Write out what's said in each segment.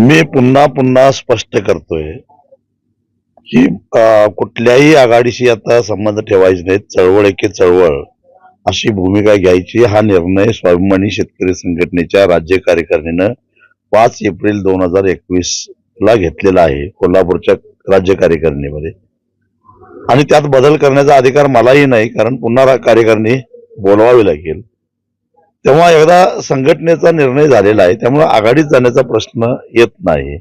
मी पुन्हा पुन्हा स्पष्ट करतोय की कुठल्याही आघाडीशी आता संबंध ठेवायचे नाहीत चळवळ एके चळवळ. अशी भूमिका घ्यायची हा निर्णय स्वाभिमानी शेतकरी संघटनेच्या राज्य कार्यकारिणीनं पाच एप्रिल दोन हजार एकवीस ला घेतलेला आहे कोल्हापूरच्या राज्य कार्यकारिणीमध्ये. आणि त्यात बदल करण्याचा अधिकार मलाही नाही कारण पुन्हा कार्यकारिणी बोलवावी लागेल. तेव्हा एकदा संघटनेचा निर्णय झालेला आहे त्यामुळे आघाडीत जाण्याचा प्रश्न येत नाही.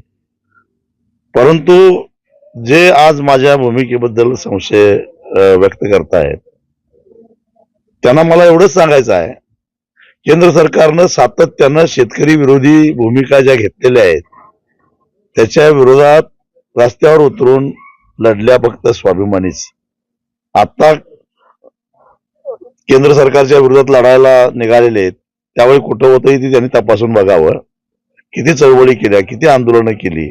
परंतु जे आज माझ्या भूमिकेबद्दल संशय व्यक्त करतायत त्यांना मला एवढंच सांगायचं आहे केंद्र सरकारनं सातत्यानं शेतकरी विरोधी भूमिका ज्या घेतलेल्या आहेत त्याच्या विरोधात रस्त्यावर उतरून लढल्या फक्त स्वाभिमानीच. आता केंद्र सरकारच्या विरोधात लढायला निघालेले आहेत. त्यावेळी कुठं होतंही ती त्यांनी तपासून बघावं. किती चळवळी केल्या किती आंदोलनं केली.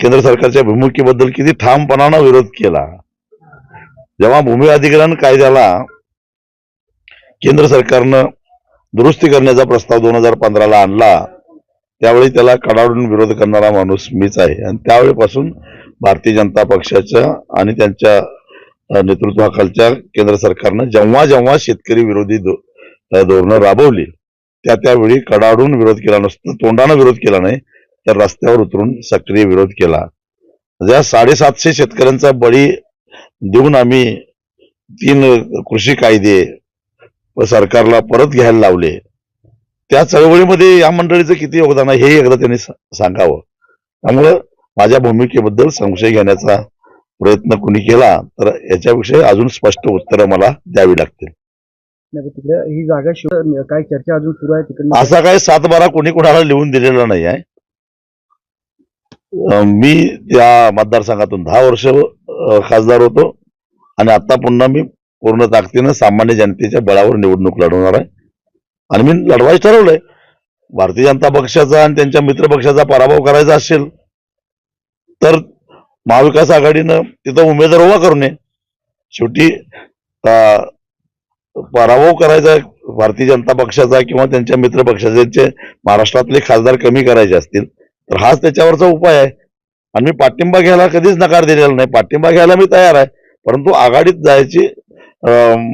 केंद्र सरकारच्या भूमिकेबद्दल किती ठामपणानं विरोध केला. जेव्हा भूमी अधिग्रहण कायद्याला केंद्र सरकारनं दुरुस्ती करण्याचा प्रस्ताव दोन हजार पंधराला आणला त्यावेळी त्याला कडाडून विरोध करणारा माणूस मीच आहे. आणि त्यावेळीपासून भारतीय जनता पक्षाच्या आणि त्यांच्या नेतृत्वाखालच्या केंद्र सरकारनं जेव्हा जेव्हा शेतकरी विरोधी धोरणं राबवली त्या त्यावेळी कडाडून विरोध केला नसतो तोंडानं विरोध केला नाही तर रस्त्यावर उतरून सक्रिय विरोध केला. ज्या साडेसातशे शेतकऱ्यांचा बळी देऊन आम्ही तीन कृषी कायदे व सरकारला परत घ्यायला लावले त्या चळवळीमध्ये या मंडळीचं किती योगदान आहे हे एकदा त्यांनी सांगावं. त्यामुळं माझ्या भूमिकेबद्दल संशय घेण्याचा प्रयत्न कुणी केला तर याच्याविषयी अजून स्पष्ट उत्तरं मला द्यावी लागतील. तिकडे ही जागा शिव काय चर्चा अजून सुरू आहे तिकडे असा काय सात बारा कोणी कोणाला लिहून दिलेला नाही आहे. मी त्या मतदारसंघातून दहा वर्ष खासदार होतो आणि आता पुन्हा मी पूर्ण ताकदीनं सामान्य जनतेच्या बळावर निवडणूक लढवणार आहे. आणि मी लढवायचं ठरवलंय. भारतीय जनता पक्षाचा आणि त्यांच्या मित्र पक्षाचा पराभव करायचा असेल तर महाविकास आघाडीनं तिथं उमेदवार उभा करू नये शेवटी पराभव करायचा आहे भारतीय जनता पक्षाचा किंवा त्यांच्या मित्र पक्षाचे महाराष्ट्रातले खासदार कमी करायचे असतील तर हाच त्याच्यावरचा उपाय आहे. आणि मी पाठिंबा घ्यायला कधीच नकार दिलेला नाही. पाठिंबा घ्यायला मी तयार आहे. परंतु आघाडीत जायची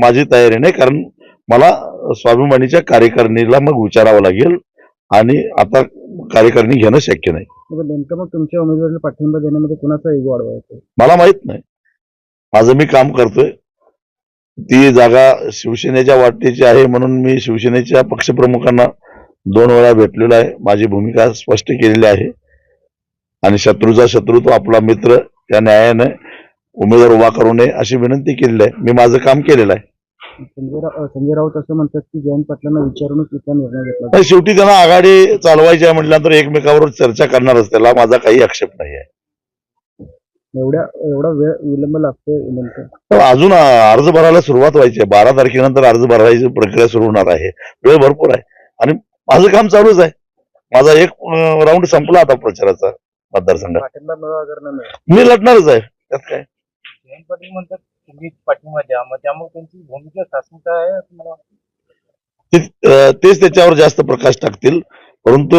माझी तयारी नाही. कारण मला स्वाभिमानीच्या कार्यकारिणीला मग विचारावं लागेल. आणि आता कार्यकारिणी घेणं शक्य नाही. मग नेमकं मग तुमच्या उमेदवारीला पाठिंबा देण्यामध्ये कुणाचा एगो वाढवायचा मला माहीत नाही. माझं मी काम करतोय. ती जागा शिवसेनेच्या वाटेची आहे म्हणून मी शिवसेनेच्या पक्षप्रमुखांना दोन वेळा भेटलेलो आहे. माझी भूमिका स्पष्ट केलेली आहे. आणि शत्रूचा शत्रू तो आपला मित्र त्या न्यायाने उमेदवार उभा करू नये अशी विनंती केलेली आहे. मी माझं काम केलेलं आहे. संजय राव संजय राऊत असं म्हणतात की जयंत पाटलांना विचारूनच इथला निर्णय घेतला पण शेवटी त्यांना आघाडी चालवायची आहे म्हटल्यानंतर एकमेकावर चर्चा करणारच त्याला माझा काही आक्षेप नाही आहे. एवढ्या एवढा वेळ विलंब लागतोय नेमकं पण अजून अर्ज भरायला सुरुवात व्हायची आहे. बारा तारखेनंतर अर्ज भरायची प्रक्रिया सुरू होणार आहे. वेळ भरपूर आहे. आणि माझं काम चालूच आहे. माझा एक राऊंड संपला आता प्रचाराचा मतदारसंघात. मिळवा नाही मी लढणारच आहे. त्यात काय? जयंत पाटील म्हणतात तुम्ही पाठिंबा द्या. मग त्यामुळे त्यांची भूमिका शासनाचा आहे असं मला वाटतं. ते- अं, तेच त्याच्यावर जास्त प्रकाश टाकतील. परंतु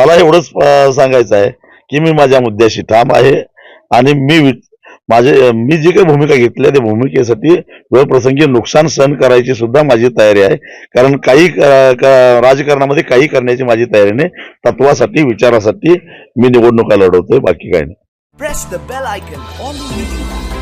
मला एवढंच अं, सांगायचं आहे की मी माझ्या मुद्द्याशी ठाम आहे आणि मी वि- माझे मी जी काही भूमिका घेतली आहे त्या भूमिकेसाठी वेळप्रसंगी नुकसान सहन करायची सुद्धा माझी तयारी आहे. कारण काही क- राजकारणामध्ये काही करण्याची माझी तयारी नाही. तत्वासाठी विचारासाठी मी निवडणुका लढवतोय बाकी काही नाही. Press the bell icon on the YouTube